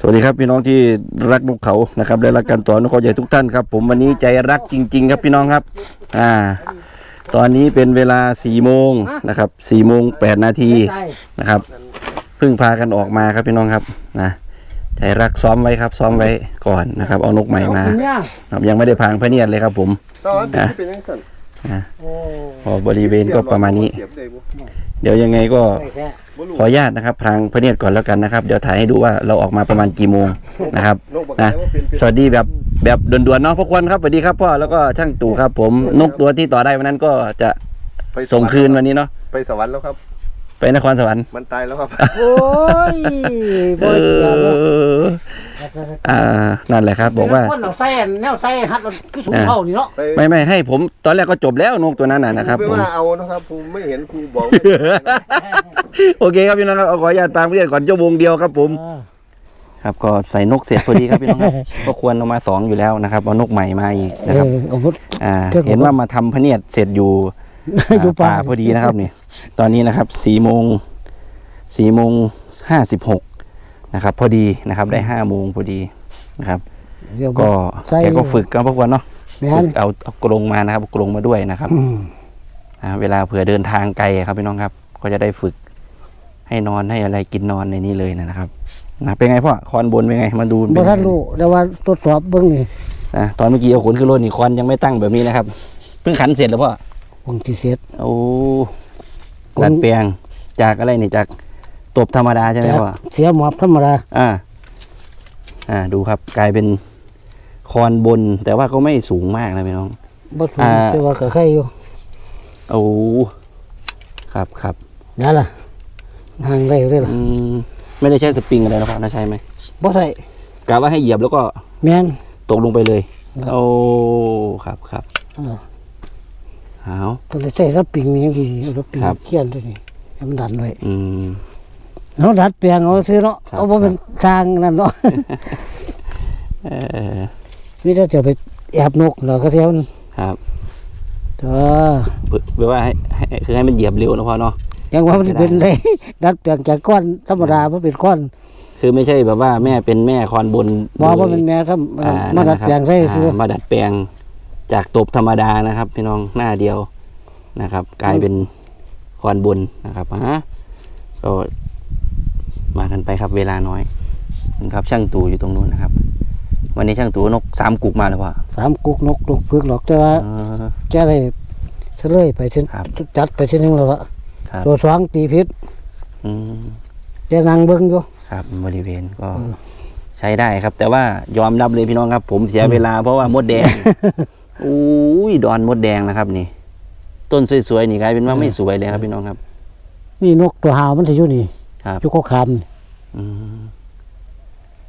สวัสดีครับพี่น้องที่รักนกเขานะครับและรักกันต่อนกเขาใหญ่ทุกท่านครับ ผมวันนี้ใจรักจริง ๆ ครับพี่น้องครับ อ่า ตอนนี้เป็นเวลาสี่โมงนะครับสี่โมงแปดนาทีนะครับเพิ่งพากันออกมาครับพี่น้องครับนะใจรักซ้อมไว้ครับ ซ้อมไว้ก่อนนะครับ เอานกใหม่มาครับยังไม่ได้พางพระเนียดเลยครับ ผมตอนที่เป็นยังสั่น พอบริเวณก็ประมาณนี้เสียบได้บ่เดี๋ยวยังไงก็บ่รู้ขออนุญาตนะครับพรางพระเนียดก่อนแล้วกันนะครับ เดี๋ยวถ่ายให้ดูว่าเราออกมาประมาณกี่โมงนะครับนกบอกนะว่าเป็นเป็นสวัสดีแบบแบบด่วนๆเนาะพ่อควรครับสวัสดีครับพ่อแล้วก็ช่างตู่ครับ ผมนกตัวที่ต่อได้วันนั้นก็จะไปส่งคืนวันนี้เนาะไปสวรรค์แล้วครับ ไปนครสวรรค์มันตายแล้วครับ โอ้ยเอบ่เกี่ยวเลยอ อ่านั่นแหละครับ บอกว่าคนเอาใส่แนวใส่ฮัดมันคือสูงเท่านี่เนาะไปไม่ไม่ให้ผมตอนแรกก็จบแล้วนกตัวนั้นน่ะนะครับไม่ผมว่าเอานะครับผมไม่เห็นครูบอกโอเคครับพี่น้องครับเอาขออนุญาตตามเรียนก่อนชั่วโมงเดียวครับผมครับก็ใส่นกเสร็จพอดีครับพี่น้องครับก็ควรเอามาสองอยู่แล้วนะครับเอานกใหม่มาอีกเอนะครับอเอาพุทธอ่าเจ้าของเห็นว่ามาทำพระเนียดเสร็จอยู่อยู่ป่าพอดีนะครับนี่ตอนนี้นะครับสี่โมงสี่โมงห้าสิบหก นะครับ พอดีนะครับได้ห้าโมงพอดีนะครับเดี๋ยวก็ใส่แกก็ฝึกกันพวกวันเนาะแม่ฝึนกเอาเอากรงมานะครับเอากรงมาด้วยนะครับอืมอ่าเวลาเผื่อเดินทางไกลครับพี่น้องครับ ก็จะได้ฝึกให้นอนให้อะไรกินนอนในนี้เลยนะครับนะเป็นไงพ่อคอนบนเป็นไงมาดูเป็บ่นไงทันรู้แต่ว่าตรวจสอบเบิ่งนี่อะตอนเมื่อกี้เอาขนขึ้นรถนี่คอนยังไม่ตั้งแบบนี้นะครับ เพิ่งขันเสร็จแล้วพ่อคงสิเสร็จโอ้ดัดแปลงจากอะไรนี่จาก ตบธรรมดาใช่ไหมจากพ่อเสียหมอบธรรมดาอ่า อ่า ดูครับ กลายเป็นคอนบน แต่ว่าก็ไม่สูงมากนะพี่น้องบ่ถูกอ่าแต่ว่าก็ใครอยู่โอ้ครับครับนั่นล่ะทางได้เลยล่ะอืมไม่ได้ใช้สปริงอะไรนะพ่อนะใช่ไหมบ่ใส่กะว่าให้เหยียบแล้วก็แม่นตกลงไปเลยครับโอ้ครับครับเออเอาก็เลยใส่สปริงนี่ยังดีสปริงครับเขียนตัวนี้ให้มันดันไว้อืม เนาะดัดแปลงเอาซื้อเนาะครับ เอาบ่เป็นสร้างนั่นเนาะ เออมีแต่จะไปแอบนกเหรอก็เท่านั้นครับเออเพื่อเพื่อว่าให้ให้คือให้มันเหยียบเร็วนะพ่อเนาะ ยังว่ามันเป็นได้ดัดแปลงจากก้อนธรรมดามันเป็นก้อนคือไม่ใช่แบบว่าแม่เป็นแม่คอนบนบอกว่าโดยเป็นแม่ทอ่ำมาดัดแปลงใส่นั่นซื้อ นะครับอ่ามาดัดแปลงจากตบธรรมดานะครับพี่น้องหน้าเดียวนะครับ กลายเป็นคอนบนนะครับฮะก็ มากันไปครับเวลาน้อยนะครับ ช่างตู่อยู่ตรงนู้นนะครับ วันนี้ช่างตู่นกสามกุกมาแล้วพ่อสามกุกนกลูกพึกหรอกแต่ว่าเออแกได้เฉลยไปเช่นครับ จัดไปเช่นนึงแล้วอะครับตัวสองตีพิษอืมแกนั่งเบิ่งอยู่ ครับบริเวณก็อืม ใช้ได้ครับ แต่ว่ายอมรับเลยพี่น้องครับ ผมเสียเวลาเพราะว่ามดแดงอุ้ยดอนมดแดงนะครับนี่ ต้นสวยๆนี่กลายเป็นว่าไม่สวยเลยครับพี่น้องครับ นี่นกตัวหาวมันจะอยู่นี่ ครับอยู่ก็คามนี่อืม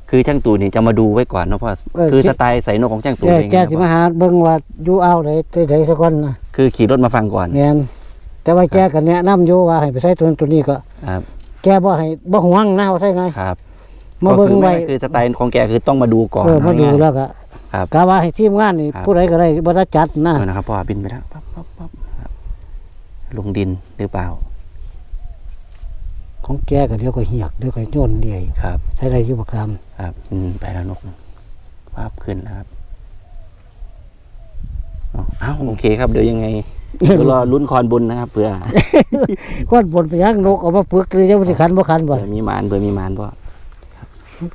คือช่างตู่นี่จะมาดูไว้ก่อนเนาะเพราะเออ คือแกสไตล์ใส่นกของช่างตู่แกเป็นไงแกครับสิมาหาเบิ่งว่าอยู่เอาไหนไดสักคนนะคือขี่รถมาฟังก่อนแม่นแต่ว่าแกก็แนะนำอยู่ว่าให้ไปใช้ตัวนั้นตัวนี้ก็ ครับแกบ่ให้บ่ห่วงนะว่าใช่ไงครับมาเบิ่งก็คือไว้ไม่คือสไตล์ของแกคือต้องมาดูก่อนเออมาดูง่ายๆ แล้วก็ครับกะว่าให้ทีมงานนี่ครับ ผู้ใดก็ได้บ่ได้จัดนะ เออนะครับพ่อบินไปแล้วปั๊บปั๊บปั๊บครับลงดินหรือเปล่า ของแกก็เดี๋ยวก็เหียกเดี๋ยวก็โยนเดียครับใช้ได้อยู่บักคครับอืมไปแล้วนกภาพขึ้นนะครับเอาเอ้าโอเคครับเดี๋ยวยังไงเดี๋ยวรอลุ้นคอนบุญนะครับเผื่อำก้อนบนไปย่างนกเอามาปึกเลยยังบ่ได้ขันบ่ขันบ่เผื่อมีหมานเผื่อมีหมานเพราะ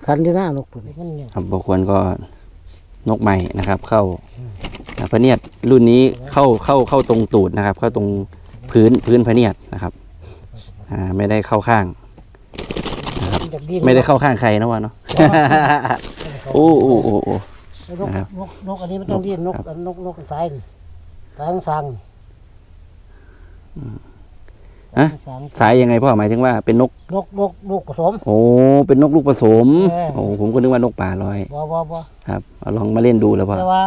ขันอยู่หน้านกตัวนี้มันเนี่ยครับบางคนก็นกใหม่นะครับ เข้าอ่าพระเนียดรุ่นนี้เข้าเข้าเข้าตรงตูดนะครับ เข้าตรงพื้นพื้นพระเนียดนะครับ อ่าไม่ได้เข้าข้างไม่ได้เข้าข้างใครนะวะเนาะโอ้โอ้โอ้โอ้ นกนะครับนกนกอันนี้มันต้องดิ้นนกครับ นกนกสายนี่สายสังฮะสายยังไงพ่อหมายถึงว่าเป็นนก นกนกนกผสม โอ้เป็นนกลูกผสมเออ โอ้ผมก็นึกว่านกป่าลอยบ่บ่บ่ครับเอาลองมาเล่นดูแล้วพ่อแต่ว่า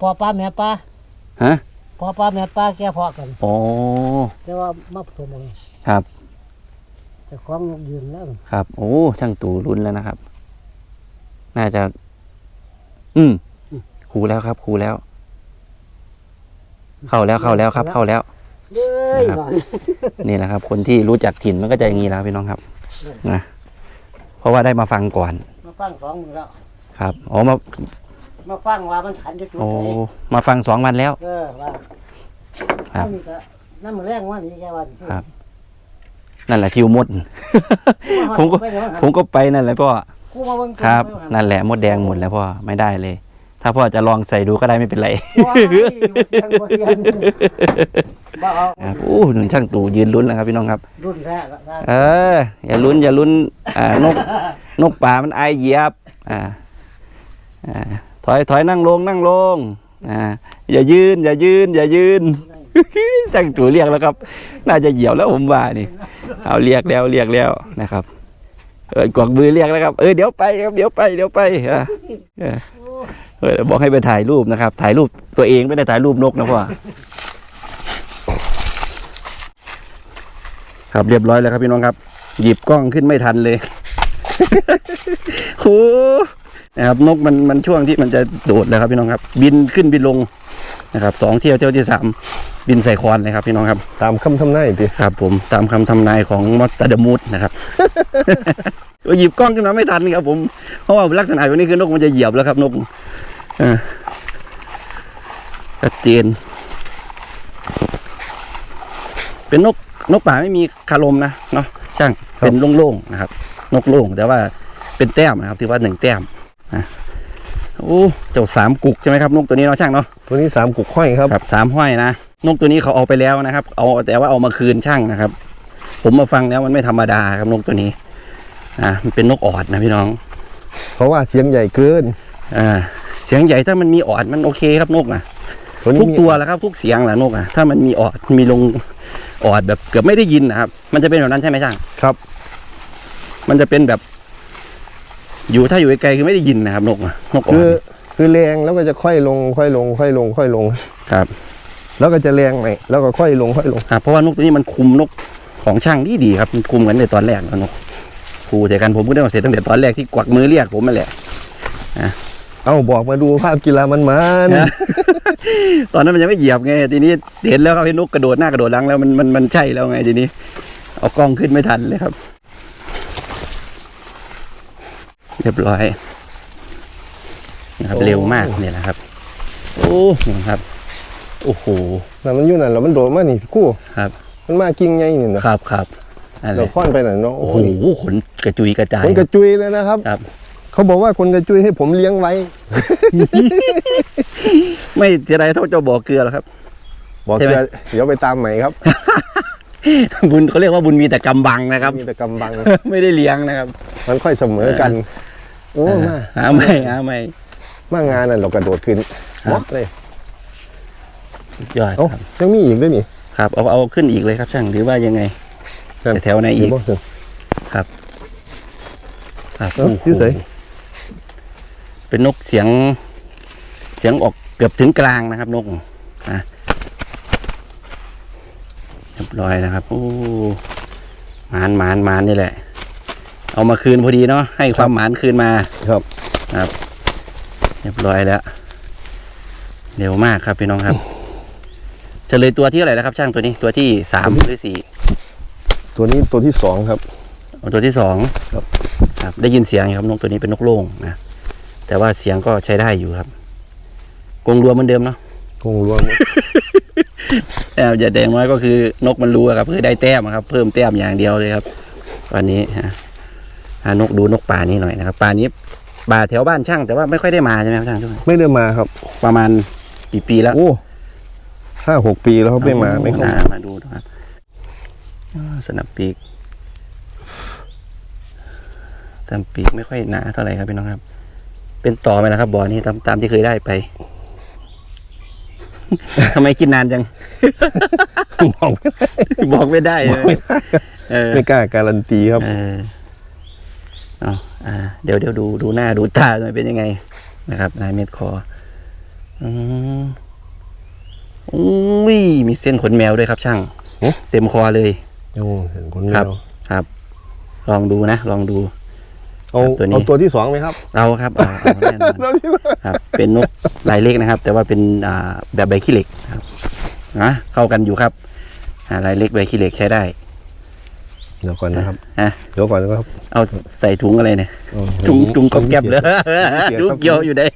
พ่อป้าแม่ป้าฮะพ่อป้าแม่ป้าแกเพาะกันโอ้แต่ว่ามาผสมกันครับ แต่ของนกยืนแล้วครับ โอ้ช่างตู่ลุ้นแล้วนะครับ น่าจะ อืมครูแล้วครับครูแล้ว เข้าแล้วเข้าแล้วครับ เข้าแล้วเอ้ยนะครับนี่แหละครับ คนที่รู้จักถิ่นมันก็จะอย่างนี้แล้วพี่น้องครับนะเพราะว่าได้มาฟังก่อน มาฟังสองมือแล้วครับอ๋อมามาฟังว่ามันขันจะจุดโอ้ไหนมาฟังสองวันแล้ว เออว่าครับน้ำนี่ก็น้ำมันแรงว่านี่แกว่านี่ครับ นั่นแหละทิวมด ผมก็ไปเดี๋ยวหันผมก็ไปนั่นแหละพ่อกูมาเบิ่งครับกูมาเงนั่นแหละมดแดงหมดแล้วพ่อไม่ได้เลย ถ้าพ่อจะลองใส่ดูก็ได้ไม่เป็นไรว้ายบ่เสียงบ่เสียงบ่เอาครับโอ้หนุนช่างตู่ยืนลุ้นแล้วครับพี่น้องครับรุ่นแรกละนะเออ อย่าลุ้นอย่าลุ้นอ่านกนกป่ามันอายเหยียบ อ่าอ่าถอยถอยนั่งลงนั่งลงอ่าอย่ายืน อย่ายืน อย่ายืน ช่งตู่เรียกแล้วครับ น่าจะเหยียบแล้วผมว่านี่ เอาเรียกแล้วเรียกแล้วนะครับเออกวักมือเรียกแล้วครับ เออเดี๋ยวไปครับเดี๋ยวไปเดี๋ยวไปอะเออเออบอกให้ไปถ่ายรูปนะครับ ถ่ายรูปตัวเองไม่ได้ถ่ายรูปนกนะพ่อครับเรียบร้อยแล้วครับพี่น้องครับ หยิบกล้องขึ้นไม่ทันเลยโอ้นะครับ นกมันมันช่วงที่มันจะโดดแล้วครับพี่น้องครับ บินขึ้นบินลงนะครับสองเที่ยวเที่ยวที่สาม บินใส่คอนเลยครับพี่น้องครับ ตามคำทำนายติครับ ผมตามคำทำนายของมอตตาดมูดนะครับ หยิบกล้องขึ้นมาไม่ทันครับผม เพราะว่าลักษณะแบบนี้คือนกมันจะเหยียบแล้วครับนกเออชัดเจน เป็นนกนกป่าไม่มีคารมนะเนาะช่างเป็นโล่งๆนะครับ นกโล่งแต่ว่าเป็นแต้มนะครับถือว่าหนึ่งแต้มนะโอ้เจ้าสามกุกใช่ไหมครับนกตัวนี้เนาะช่างเนาะตัวนี้สามกุกห้อยครับครับสามห้อยนะ นกตัวนี้เขาเอาไปแล้วนะครับ เอาแต่ว่าเอามาคืนช่างนะครับ ผมมาฟังแล้วมันไม่ธรรมดาครับนกตัวนี้อ่ามันเป็นนกออดนะพี่น้อง เพราะว่าเสียงใหญ่เกินอ่าเสียงใหญ่ถ้ามันมีออดมันโอเคครับนกนะตัวนี้ทุกมีตัวแหละครับทุกเสียงแหละนกอะถ้ามันมีออดมีลงออดแบบเกือบไม่ได้ยินนะครับ มันจะเป็นแบบนั้นใช่ไหมช่างครับ มันจะเป็นแบบ อยู่ถ้าอยู่ไกลๆคือไม่ได้ยินนะครับนกอะนกออคือดคือแรงแล้วก็จะค่อยลง ค่อยลง ค่อยลง ค่อยลงครับ แล้วก็จะแรงใหม่แล้วก็ค่อยลงค่อยลงครับเพราะว่านกตัวนี้มันคุมนกของช่างดีดีๆครับมันคุมกันในตอนแรกแล้วนกครูแต่กันผมก็ได้มาเสร็จตั้งแต่ตอนแรกที่กวักมือเรียกผมมาแหละเอ้าบอกมาดูภาพกีฬามันมันนะตอนนั้นมันยังไม่เหยียบไงทีนี้เห็นแล้วครับพี่นกกระโดดหน้ากระโดดหลังแล้วมันมันมันใช่แล้วไงทีนี้ เอากล้องขึ้นไม่ทันเลยครับ เรียบร้อยนะครับเร็วมากเนี่ยนะครับ โอ้นะครับ โอ้โหน่ะมันอยู่นั่นแล้วมันโดดมานี่กู้ครับ มันมากิ่งไงนี่นะครับครับอะไรเดี๋ยวค่อนไปหน่อยเนาะโอ้โอ้โหโหขนกระจุยกระจายคนกระจุยเลยนะครับ ครับ เขาบอกว่าคนกระจุยให้ผมเลี้ยงไว้ ไม่เสียดายเท่าเจ้าบ่อเกลือหรอกครับบอกใช่ไหมจะเดี๋ยวไปตามใหม่ครับ บุญเขาเรียกว่าบุญมีแต่กำบังนะครับ มีแต่กำบัง ไม่ได้เลี้ยงนะครับ มันค่อยเสมอกัน โอ้มาหาไม่หาไม่มางานน่ะเรากระโดดขึ้นครับม็อกเลย ยอดเอ้าครับยังมีอีกด้วยนี่ครับเอาเอาขึ้นอีกเลยครับช่างหรือว่ายังไงครับแถวไหนอีกเดี๋ยวบอกถึงครับเอ้าโโหอยู่ไส เป็นนกเสียง เสียงออกเกือบถึงกลางนะครับ นกอะเรียบร้อยนะครับโอ้หมานหมานหมานนี่แหละ เอามาคืนพอดีเนาะให้ความหมานคืนมา ครับเรียบร้อยแล้ว เร็วมากครับพี่น้องครับเฉลยตัวที่อะไหรแล้วครับ ช่างตัวนี้ตัวที่สามหรือสี่ตัวนี้ตัวที่สองครับเอาตัวที่สองครับครับได้ยินเสียงอยู่ครับนกตัวนี้เป็นนกโล่งนะแต่ว่าเสียงก็ใช้ได้อยู่ครับกรงรวมเหมือนเดิมเนาะคงรวมแต่อย่าแดงน้อยก็คือนกมันรู้อะครับคือได้แต้มอะครับ เพิ่มแต้มอย่างเดียวเลยครับวันนี้ฮะหานกดูนกป่านี้หน่อยนะครับป่านี้ป่าแถวบ้านช่าง แต่ว่าไม่ค่อยได้มาใช่ไหมครับช่างทุกคนไม่ได้มาครับ ประมาณกี่ปีแล้วโอ้ ห้าหกปีแล้วครับไม่มาไม่เข้าอ่มามาดูนะครับอ่าสนับปีกตามปีกไม่ค่อยหนาเท่าไหร่ครับพี่น้องครับ เป็นต่อไหมล่ะครับบ่อนี้ตามตามที่เคยได้ไปทำไมคิดนานจัง บอกไม่บอกไม่ได้เลยเออไม่กล้าการันตีครับเออเอาอ่าเดี๋ยวเดี๋ยวดูดูหน้าดูตาหน่อยเป็นยังไงนะครับลายเม็ดคอ อืม อุ้ยมีเส้นขนแมวด้วยครับ ช่างโอ้เต็มคอเลยโอ้เห็นคนครัเดีบยวครับ ลองดูนะ ลองดู เอาตัวนี้ เอาตัวที่สองไหมครับ เอาครับเอาเอาแน่นอนตัวที่สองครับเป็นนกลายเล็กนะครับ แต่ว่าเป็นอ่าแบบใบขี้เหล็กครับนะเข้ากันอยู่ครับอ่าลายเล็กใบขี้เหล็กใช้ได้เดี๋ยวก่อนนะครับฮะเดี๋ยวก่อนนะครับเอาใส่ถุงอะไรเนี่ยโอ้โหถุงถุงกบแก็บเลยเกียรติถุงครับเกี่ยวอยู่ได้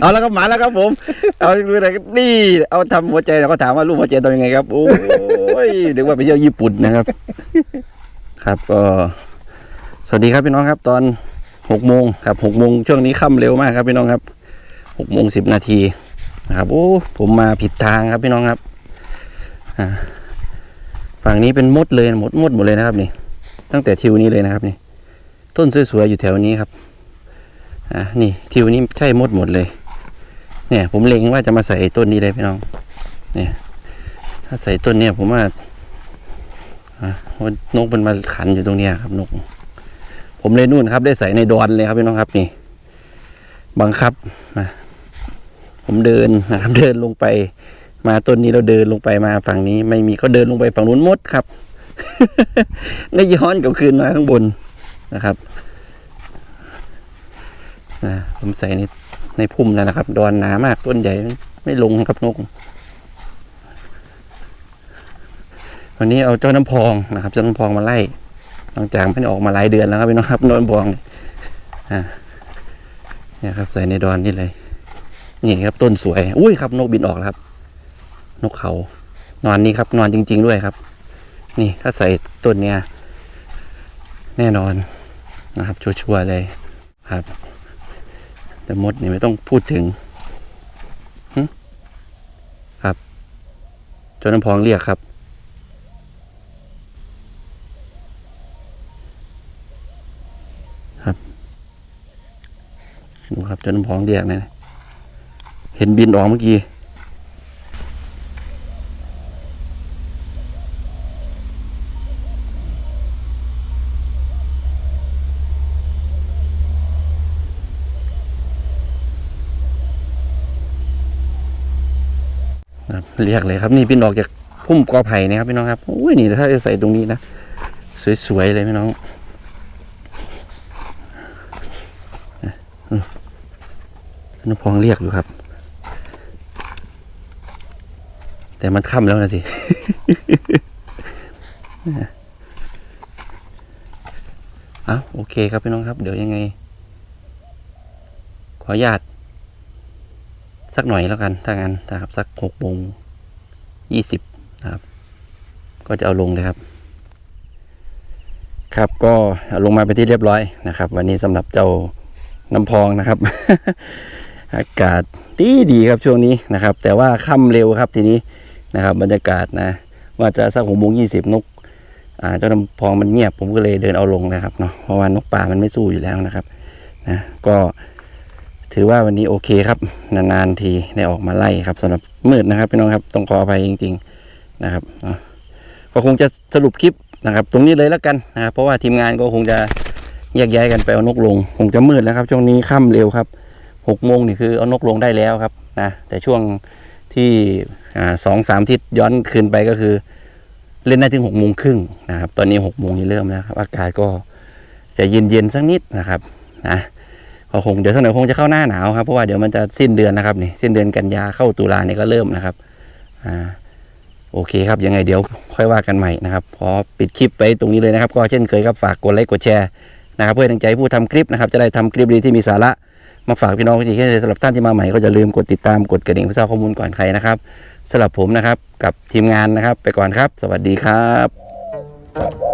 เอาแล้วครับหมาแล้วครับผม เอาดูหน่อยครับนี่ เอาทำหัวใจเราก็ถามว่ารูปหัวใจทำยังไงครับ โอ้ยเดี๋ยวว่าไปเที่ยวญี่ปุ่นนะครับ ครับก็สวัสดีครับพี่น้องครับ ตอนหกโมงครับหกโมงช่วงนี้ค่ำเร็วมากครับพี่น้องครับหกโมงสิบนาทีนะครับโอ้ผมมาผิดทางครับพี่น้องครับอ่าฝั่งนี้เป็นมดเลยมดมดหมดเลยนะครับนี่ ตั้งแต่ทิวนี้เลยนะครับนี่ ต้นสวยๆอยู่แถวนี้ครับ อะนี่ทิวนี้ใช่มดหมดเลย เนี่ย ผมเล็งว่าจะมาใส่ต้นนี้เลยพี่น้อง เนี่ย ถ้าใส่ต้นเนี่ยผมว่าอะนกมันมาขันอยู่ตรงเนี้ยครับนก ผมเลยนู่นครับ ได้ใส่ในดอนเลยครับพี่น้องครับนี่ บังคับนะผมเดินนะครับเดินลงไป มาต้นนี้เราเดินลงไปมาฝั่งนี้ ไม่มีก็เดินลงไปฝั่งนู้นมดครับได้ย้อนกลับคืนมาข้างบนนะครับ นะผมใส่ในในพุ่มแล้วนะครับ ดอนหนามากต้นใหญ่ไม่ลงครับนกวันนี้เอาเจ้าน้ำพองนะครับ เจ้าน้ำพองมาไล่หลังจากม่ได้ออกมาหลายเดือนแล้วครับพี่น้องครับเจ้าน้ำพองอ่าเนี่ยครับใส่ในดอนนี่เลย นี่ครับต้นสวย อุ้ยครับ นกบินออกแล้วครับ นกเขา นอนนี่ครับ นอนจริง ๆ ด้วยครับ นี่ถ้าใส่ต้นเนี้ยแน่นอนนะครับชัวร์ๆเลยครับ แต่มดนี่ไม่ต้องพูดถึงครับจนน้ำพองเรียกครับ ครับดูครับจนน้ำพองเรียกนะเห็นบินออกเมื่อกี้ เรียกเลยครับ นี่พี่นออกจากพุ่มกอไผ่เนะครับพี่น้องครับอุ้ยนี่ถ้าจะใส่ตรงนี้นะสวยๆเลยพี่น้องน้องพองเรียกอยู่ครับ แต่มันค่ำแล้วนะสิเอาโอเคครับพี่น้องครับ เดี๋ยวยังไง ขออนุญาตสักหน่อยแล้วกัน ถ้างั้นนะครับ สักหกโมง ยี่สิบนะครับ ก็จะเอาลงเลยครับ ครับก็ลงมาไปที่เรียบร้อยนะครับ วันนี้สำหรับเจ้าน้ำพองนะครับ อากาศดีดีครับช่วงนี้นะครับ แต่ว่าค่ำเร็วครับทีนี้นะครับ บรรยากาศนะ ว่าจะสักหกโมงยี่สิบนกเจ้าน้ำพองมันเงียบผมก็เลยเดินเอาลงนะครับเนาะเพราะว่านกป่ามันไม่สู้อยู่แล้วนะครับนะก็ถือว่าวันนี้โอเคครับ นานๆทีได้ออกมาไล่ครับสำหรับ มืดนะครับพี่น้องครับต้องขออภัยจริง ๆนะครับก็คงจะสรุปคลิปนะครับ ตรงนี้เลยแล้วกันนะครับเพราะว่าทีมงานก็คงจะแยกย้ายกันไปเอานกลง คงจะมืดแล้วครับช่วงนี้ค่ำเร็วครับหกโมงนี่คือเอานกลงได้แล้วครับนะแต่ช่วงที่สองสามทิศย้อนคืนไปก็คือ เล่นได้ถึงหกโมงครึ่งนะครับ ตอนนี้หกโมงนี่เริ่มแล้วครับอากาศก็จะเย็นๆสักนิดนะครับนะ ก็คงเดี๋ยวสักหน่อยคงจะเข้าหน้าหนาวครับเพราะว่าเดี๋ยวมันจะสิ้นเดือนนะครับนี่สิ้นเดือนกันยาเข้าตุลาเนี่ยก็เริ่มนะครับอ่าโอเคครับยังไงเดี๋ยวค่อยว่ากันใหม่นะครับขอปิดคลิปไปตรงนี้เลยนะครับ ก็เช่นเคยครับฝากกดไลค์กดแชร์นะครับเพื่อตั้งใจผู้ทำคลิปนะครับ จะได้ทำคลิปดีที่มีสาระมาฝากพี่น้องที่ที่สำหรับท่านที่มาใหม่ก็จะลืมกดติดตามกดกระดิ่งเพื่อทราบข้อมูลก่อนใครนะครับสำหรับผมนะครับกับทีมงานนะครับ ไปก่อนครับ สวัสดีครับ